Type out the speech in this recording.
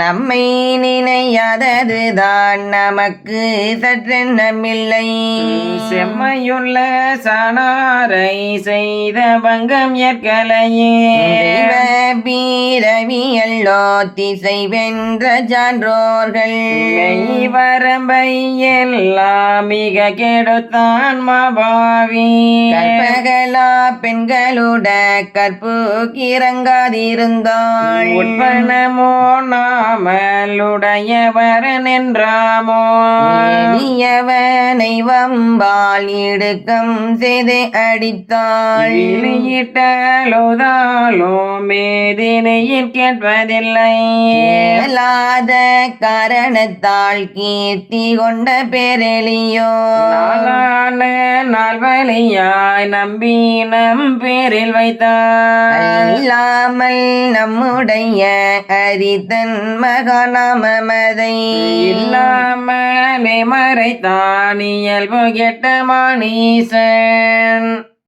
நம்மை நினையாததுதான் நமக்கு சற்றெண்ணமில்லை. செம்மையுள்ள சானாரை செய்த பங்கம் ஏற்கலையே. பீரவியல்லோ திசை வென்ற சான்றோர்கள். வரம்பை எல்லாம் மிக கெடுத்தான் மாபாவி. கற்பகலா பெண்களுட கற்பு கிறங்காதிருந்தாள். உட்பணமோ நாமலுடையவரன் என்றாமோ எளியவனை வம்பால் இடுக்கம் செய்து அடித்தாள். வெளியிட்டலுதாலோ மேதினையில் கேட்பதில்லை. இயலாத காரணத்தால் கீர்த்தி கொண்ட பேரெளியோ நாளான நால்வழியாய் நம்பி நம் பேரில் வைத்தார். இல்லாமல் நம்முடைய ஹரிதன் மகாநாமமதை. இல்லாமலே மறைத்தான் இயல்பு கெட்ட மானீசன்